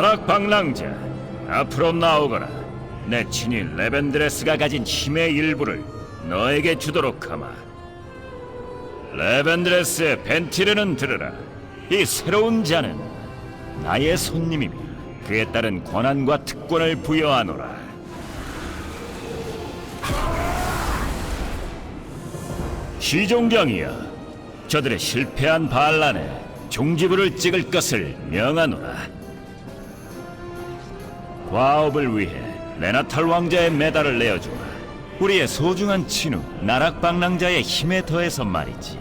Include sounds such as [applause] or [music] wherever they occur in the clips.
나락 방랑자 앞으로 나오거라. 내 친히 레벤드레스가 가진 힘의 일부를 너에게 주도록 하마. 레벤드레스의 벤티르는 들으라. 이 새로운 자는 나의 손님이며 그에 따른 권한과 특권을 부여하노라. 시종경이여 저들의 실패한 반란에 종지부를 찍을 것을 명하노라 과업을 위해 레나탈 왕자의 메달을 내어주마 우리의 소중한 친우 나락방랑자의 힘에 더해서 말이지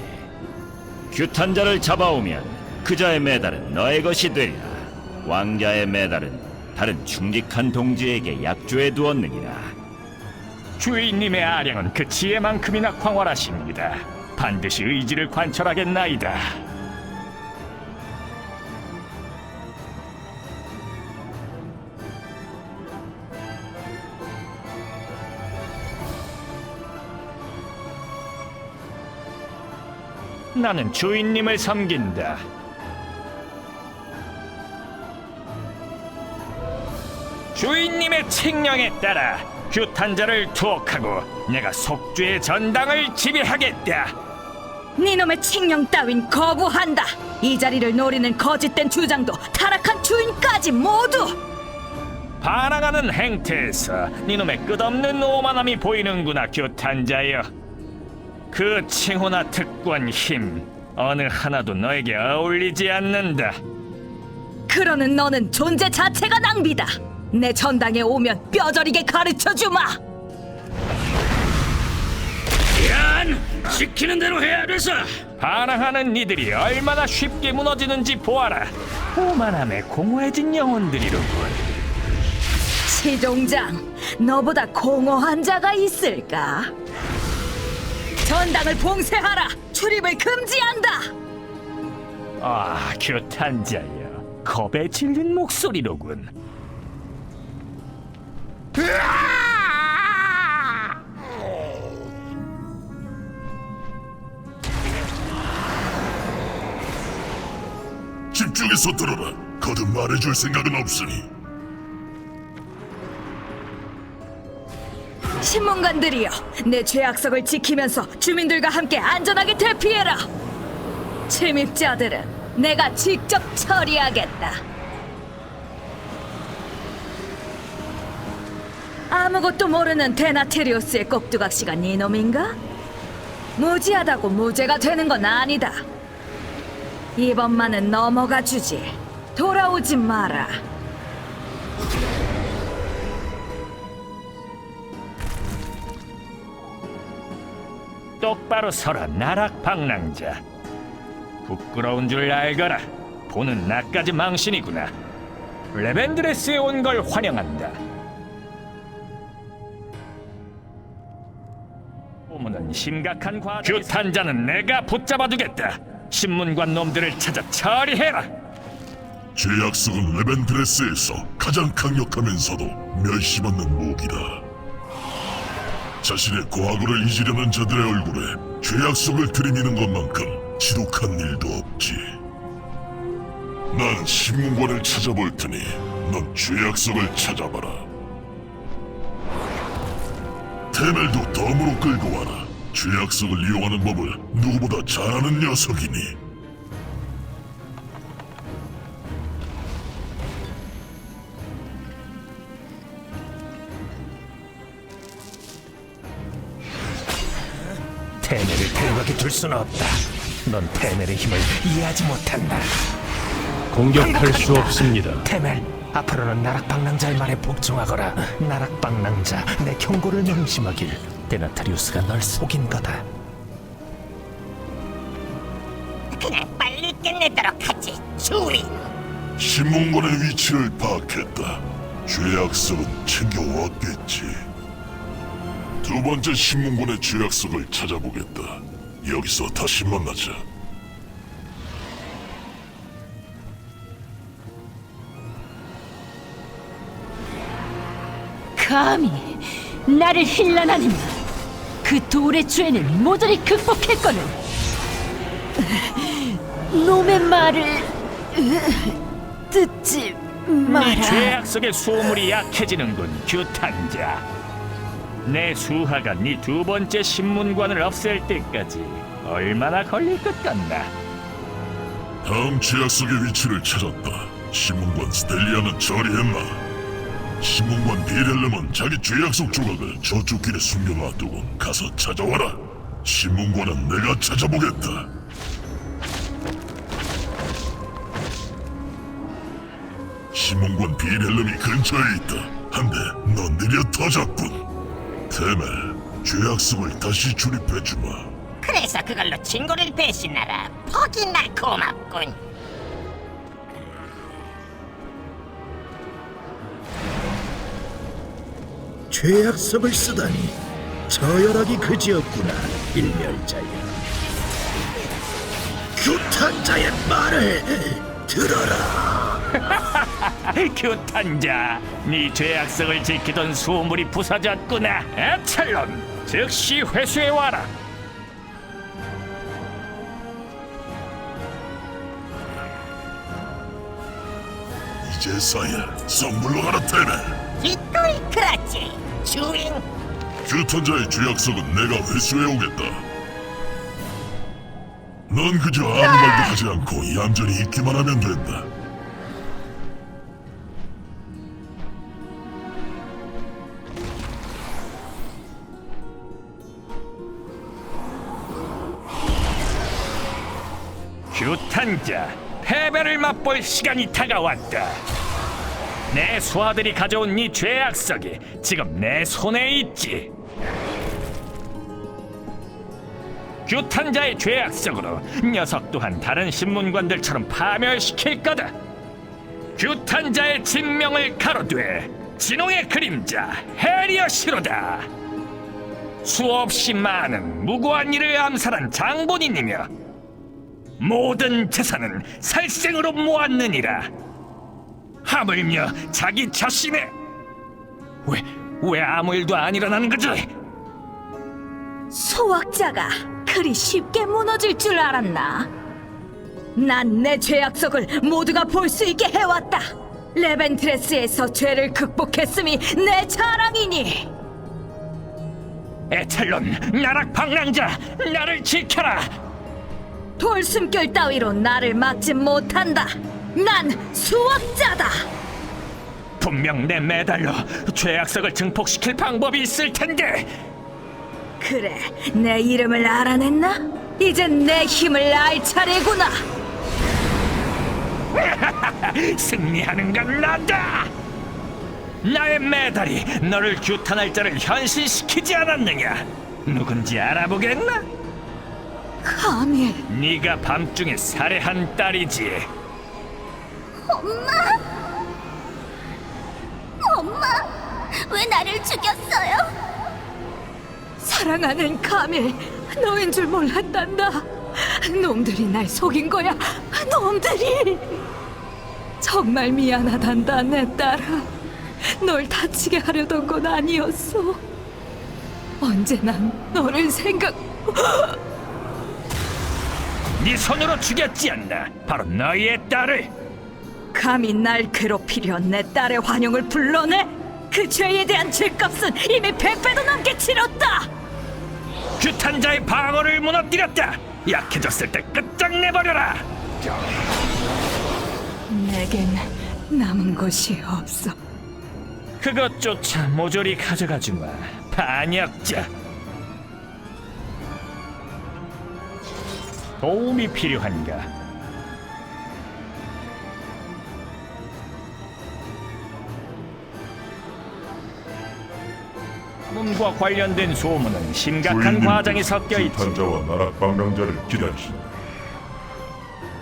규탄자를 잡아오면 그 자의 메달은 너의 것이 되리라 왕자의 메달은 다른 충직한 동지에게 약조해 두었느니라 주인님의 아량은 그 지혜만큼이나 광활하십니다. 반드시 의지를 관철하겠나이다. 나는 주인님을 섬긴다. 주인님의 칙령에 따라 규탄자를 투옥하고 내가 속주의 전당을 지배하겠다. 니놈의 칙령 따윈 거부한다. 이 자리를 노리는 거짓된 주장도 타락한 주인까지 모두 반항하는 행태에서 니놈의 끝없는 오만함이 보이는구나 규탄자여. 그 칭호나 특권 힘 어느 하나도 너에게 어울리지 않는다. 그러는 너는 존재 자체가 낭비다. 내 전당에 오면 뼈저리게 가르쳐 주마. 얀! 시키는 대로 해야 돼서 반항하는 이들이 얼마나 쉽게 무너지는지 보아라. 오만함에 공허해진 영혼들이로군. 시종장, 너보다 공허한 자가 있을까? 전당을 봉쇄하라. 출입을 금지한다. 아, 규탄 자여. 겁에 질린 목소리로군. 집중해서 들어라. 거듭 말해줄 생각은 없으니. 신문관들이여, 내 죄악석을 지키면서 주민들과 함께 안전하게 대피해라. 침입자들은 내가 직접 처리하겠다. 아무것도 모르는 데나테리우스의 꼭두각시가 네 놈인가? 무지하다고 무죄가 되는 건 아니다. 이번만은 넘어가 주지. 돌아오지 마라. 똑바로 서라 나락 방랑자. 부끄러운 줄 알거라. 보는 나까지 망신이구나. 레벤드레스에 온 걸 환영한다. 소문은 심각한 과 규탄자는 내가 붙잡아두겠다. 신문관 놈들을 찾아 처리해라. 죄악성은 레벤드레스에서 가장 강력하면서도 멸시받는 무기다. 자신의 과거를 잊으려는 자들의 얼굴에 죄악성을 들이미는 것만큼 지독한 일도 없지. 난 신문관을 찾아볼 테니 넌 죄악성을 찾아봐라. 테멜도 덤으로 끌고 와라. 죄악성을 이용하는 법을 누구보다 잘 아는 녀석이니. 테넬을 데려가게 둘 수는 없다 넌 테넬의 힘을 이해하지 못한다 공격할 수 없습니다. 테멜 앞으로는 나락방랑자의 말에 복종하거라 나락방랑자 내 경고를 명심하길 데나타리우스가 널 속인 거다 그래 빨리 끝내도록 하지 주인 신문관의 위치를 파악했다. 죄악성은 챙겨왔겠지. 두 번째 신문관의 죄악성을 찾아보겠다. 여기서 다시 만나자. 감히 나를 힐난하느냐 그 돌의 죄는 모조리 극복했거늘 [laughs] 놈의 말을 [laughs] 듣지 네 죄악 속의 소물이 약해지는군 규탄자 내 수하가 네 두 번째 신문관을 없앨 때까지 얼마나 걸릴 것 같나 다음 죄악 속의 위치를 찾았다. 신문관 스텔리아는 처리했나? 신문관 비렐름은 자기 죄악 속 조각을 저쪽 길에 숨겨놔두고 가서 찾아와라. 신문관은 내가 찾아보겠다. 신문관 비렐름이 근처에 있다. 한데 넌 느려 터졌군. 테멜, 죄악 속을 다시 출입해주마. 그래서 그걸로 친구를 배신하라. 퍽이나 고맙군. 죄악성을 쓰다니 저열하기 그지없구나 일멸자여 규탄자의 말을 들어라 [laughs] 규탄자 네 죄악성을 지키던 소물이 부서졌구나 에찰론 즉시 회수해 와라 이제서야 선물로 가라 테멜. 기꺼이 그렇지. 주인, 규탄자의 죄악성은 내가 회수해 오겠다. 넌 그저 아무 말도 하지 않고 얌전히 있기만 하면 된다. 규탄자 패배를 맛볼 시간이 다가왔다. 내 수하들이 가져온 네 죄악성이 지금 내 손에 있지. 규탄자의 죄악성으로 녀석 또한 다른 신문관들처럼 파멸시킬 거다. 규탄자의 진명을 가로되 진홍의 그림자 헤리어시로다. 수없이 많은 무고한 일을 암살한 장본인이며 모든 재산은 살생으로 모았느니라. 하물며 자기 자신의 왜, 왜 아무 일도 안 일어나는 거지? 소학자가 그리 쉽게 무너질 줄 알았나? 난 내 죄악속을 모두가 볼 수 있게 해왔다. 레벤트레스에서 죄를 극복했음이 내 자랑이니. 에텔론, 나락 방랑자, 나를 지켜라! 돌숨결 따위로 나를 막지 못한다. 난 수학자다. 분명 내 메달로 죄악성을 증폭시킬 방법이 있을 텐데 그래, 내 이름을 알아냈나? 이젠 내 힘을 알 차례구나. [laughs] 승리하는 건 나다! 나의 메달이 너를 규탄할 자를 현신시키지 않았느냐? 누군지 알아보겠나? 감히 네가 밤중에 살해한 딸이지. 엄마, 왜 나를 죽였어요? 사랑하는 카밀, 너인 줄 몰랐단다. 놈들이 날 속인 거야. 놈들이. 정말 미안하단다, 내 딸아. 널 다치게 하려던 건 아니었어. 언제나 너를 생각. 네 손으로 죽였지 않나? 바로 너희의 딸을. 감히 날 괴롭히려 내 딸의 환영을 불러내? 그 죄에 대한 죄값은 이미 백배도 넘게 치렀다. 규탄자의 방어를 무너뜨렸다. 약해졌을 때 끝장내버려라. 내겐 남은 것이 없어. 그것조차 모조리 가져가주마. 반역자. 도움이 필요한가? 문과 관련된 소문은 심각한 과장이 섞여 있지. 규탄자와 나락 방랑자를 기다리신다.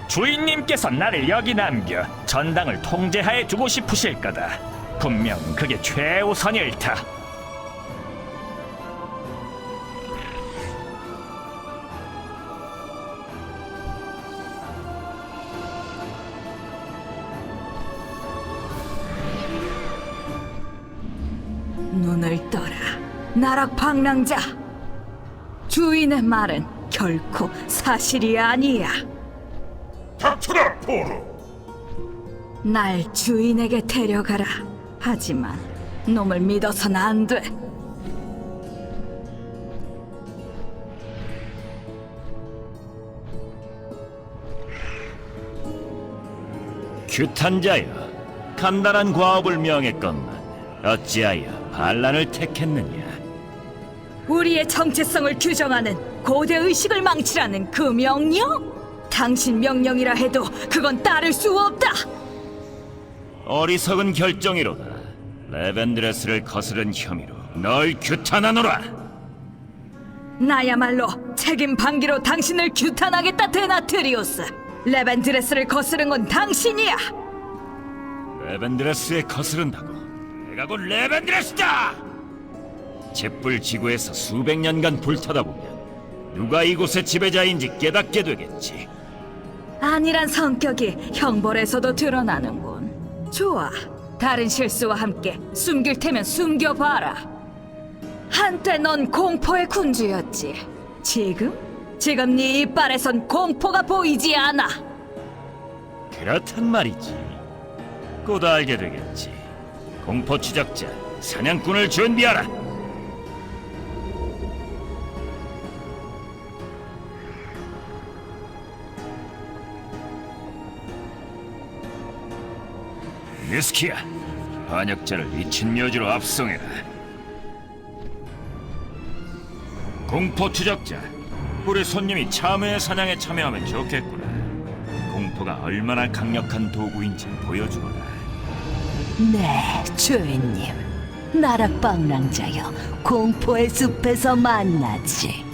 주인님께서 나를 여기 남겨 전당을 통제하에 두고 싶으실 거다. 분명 그게 최우선일 터. 눈을 떠라. 나락 방랑자. 주인의 말은 결코 사실이 아니야. 닥쳐라 포로! 날 주인에게 데려가라. 하지만 놈을 믿어선 안 돼. 규탄자여, 간단한 과업을 명했건만 어찌하여 반란을 택했느냐? 우리의 정체성을 규정하는 고대 의식을 망치라는 그 명령? 당신 명령이라 해도 그건 따를 수 없다. 어리석은 결정이로다. 레벤드레스를 거스른 혐의로 널 규탄하노라. 나야말로 책임 방기로 당신을 규탄하겠다 데나트리오스. 레벤드레스를 거스른 건 당신이야. 레벤드레스에 거스른다고. 내가 곧 레벤드레스다. 잿불 지구에서 수백 년간 불타다 보면 누가 이곳의 지배자인지 깨닫게 되겠지. 아니란 성격이 형벌에서도 드러나는군. 좋아. 다른 실수와 함께 숨길 테면 숨겨봐라. 한때 넌 공포의 군주였지. 지금? 지금 네 이빨에선 공포가 보이지 않아. 그렇단 말이지. 곧 알게 되겠지. 공포 추적자 사냥꾼을 준비하라. 니스키야, 반역자를 이친 묘지로 압송해라. 공포 추적자, 우리 손님이 참외 사냥에 참여하면 좋겠구나. 공포가 얼마나 강력한 도구인지 보여주거라. 네, 주인님. 나락방랑자여, 공포의 숲에서 만나지.